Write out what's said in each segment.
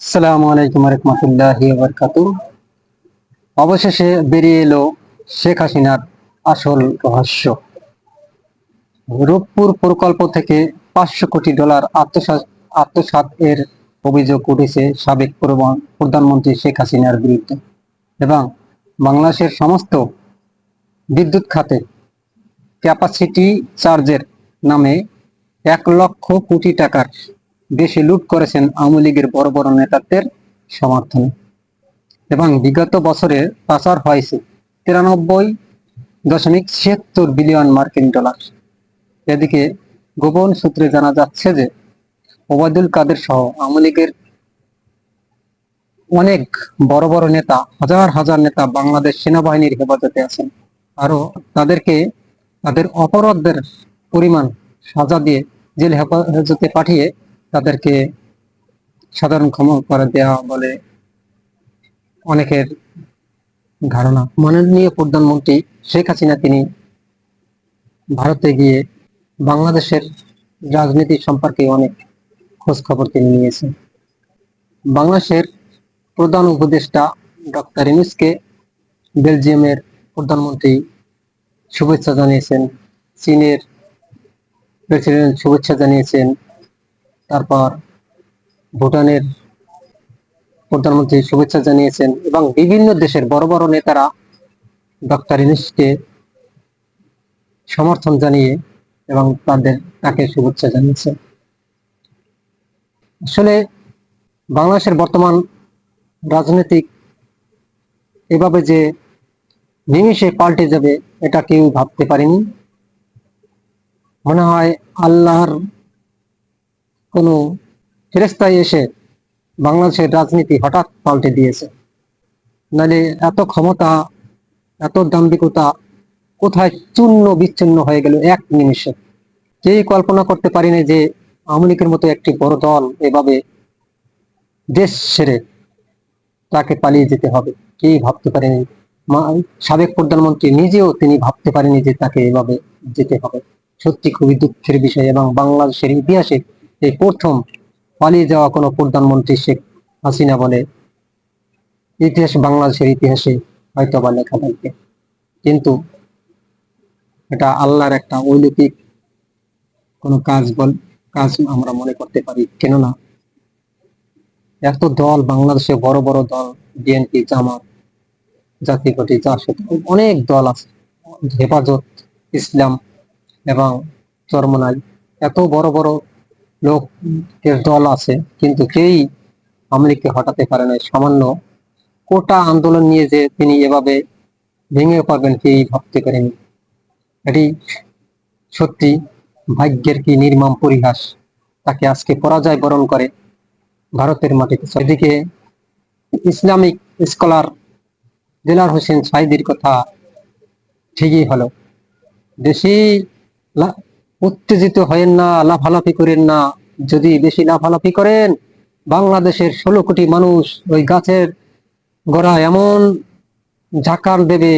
আসসালামু আলাইকুম রহমতুল্লাহ বরকাতু অবশেষে বেরিয়ে এলো শেখ হাসিনার আসল রহস্য। রূপপুর প্রকল্প থেকে পাঁচশো কোটি ডলার আত্মসাৎ এর অভিযোগ উঠেছে সাবেক প্রধানমন্ত্রী শেখ হাসিনার বিরুদ্ধে এবং বাংলাদেশের সমস্ত বিদ্যুৎ খাতে ক্যাপাসিটি চার্জের নামে এক লক্ষ কোটি টাকার বেশি লুট করেছেন আওয়ামী লীগের বড় বড় নেতাদের সমর্থনে। এবং বিগত বছরে পাচার হয়েছে তিরানব্বই দশমিক ছিয়াত্তর বিলিয়ন মার্কিন ডলার। এদিকে গোপন সূত্রে জানা যাচ্ছে যে ওবায়দুল কাদের সহ আওয়ামী লীগের অনেক বড় বড় নেতা, হাজার হাজার নেতা বাংলাদেশ সেনাবাহিনীর হেফাজতে আছেন। আরও তাদেরকে তাদের অপরাধের পরিমাণ সাজা দিয়ে জেল হেফাজতে পাঠিয়ে তাদেরকে সাধারণ ক্ষমা করে দেওয়া বলে অনেকের ধারণা। মাননীয় প্রধানমন্ত্রী শেখ হাসিনা, তিনি ভারতে গিয়ে বাংলাদেশের রাজনীতি সম্পর্কে অনেক খোঁজ খবর তিনি নিয়েছেন। বাংলাদেশের প্রধান উপদেষ্টা ডক্টর ইনুসকে বেলজিয়ামের প্রধানমন্ত্রী শুভেচ্ছা জানিয়েছেন, চীনের প্রেসিডেন্ট শুভেচ্ছা জানিয়েছেন তারপর ভুটানের প্রধানমন্ত্রী শুভেচ্ছা জানিয়েছেন এবং বিভিন্ন দেশের বড় বড় নেতারা ডক্টর ইনুসকে সমর্থন জানিয়ে এবং তাদের তাকে শুভেচ্ছা জানিয়েছে আসলে বাংলাদেশের বর্তমান রাজনৈতিক এভাবে যে নিমিষে পাল্টে যাবে, এটা কেউ ভাবতে পারেনি। মনে হয় আল্লাহর কোনো ফেরেস্তায় এসে বাংলাদেশের রাজনীতি হঠাৎ পাল্টে দিয়েছে। নালে এত ক্ষমতা, এত দাম্ভিকতা কোথায় চূর্ণ বিচ্ছিন্ন হয়ে গেল এক নিমিষে? কেই কল্পনা করতে পারিনি যে আওয়ামী লীগের মতো একটি বড় দল এভাবে দেশ ছেড়ে তাকে পালিয়ে যেতে হবে? কে ভাবতে পারেনি সাবেক প্রধানমন্ত্রী নিজেও তিনি ভাবতে পারেনি যে তাকে এভাবে যেতে হবে। সত্যি খুবই দুঃখের বিষয় এবং বাংলাদেশের ইতিহাসে এই প্রথম পালিয়ে যাওয়া কোনো প্রধানমন্ত্রী শেখ হাসিনা বলে ইতিহাস, বাংলাদেশের ইতিহাসে হয়তো বা লেখা থাকবে। কিন্তু এটা আল্লাহর একটা অলৌকিক কোনো কাজ বল, কাজ আমরা মনে করতে পারি, কেননা এত দল, বাংলাদেশে বড় বড় দল বিএনপি জামাত জাতীয় পার্টি সাথে অনেক দল আছে, হেফাজত, ইসলাম এবং চরমনাই, এত বড় বড় লোকের দল আছে, কিন্তু কেই আমলিকে হটাতে পারে না সামান্য কোটা আন্দোলন নিয়ে যে তিনি এভাবে ভেঙে পারবেন কেই ভাবতে পারেনি। এটি সত্যি ভাগ্যের কি নির্মম পরিহাস। তাকে আজকে পরাজয় বরণ করে ভারতের মাটিতে এদিকে ইসলামিক স্কলার দিলার হোসেন সাইদির কথা ঠিকই হলো। লা- উত্তেজিত হয়েন না, লাফালাফি করেন না। যদি বেশি লাফালাফি করেন, বাংলাদেশের ষোলো কোটি মানুষ ওই গাছের গোড়া এমন ঝাঁকার দেবে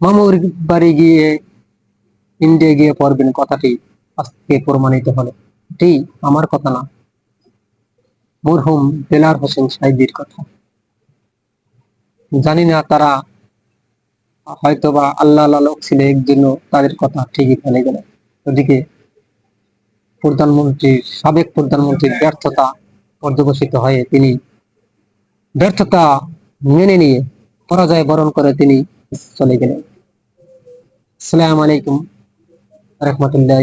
মামুর বাড়ি গিয়ে, ইন্ডিয়া গিয়ে পড়বেন কথাটি আজকে প্রমাণিত হলো। এটি আমার কথা না, মরহুম বেলার হোসেন সাইদির কথা। জানি না তারা হয়তোবা আল্লাহ লোক ছিল এর জন্য তাদের কথা ঠিকই ফেলে গেল ওদিকে প্রধানমন্ত্রী সাবেক প্রধানমন্ত্রীর ব্যর্থতা পর্যবেসিত হয়ে তিনি ব্যর্থতা মেনে নিয়ে পরাজয় বরণ করে তিনি চলে গেলেন। আসসালামু আলাইকুম রহমতুল্লাহ